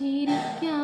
ചിരിക്കാം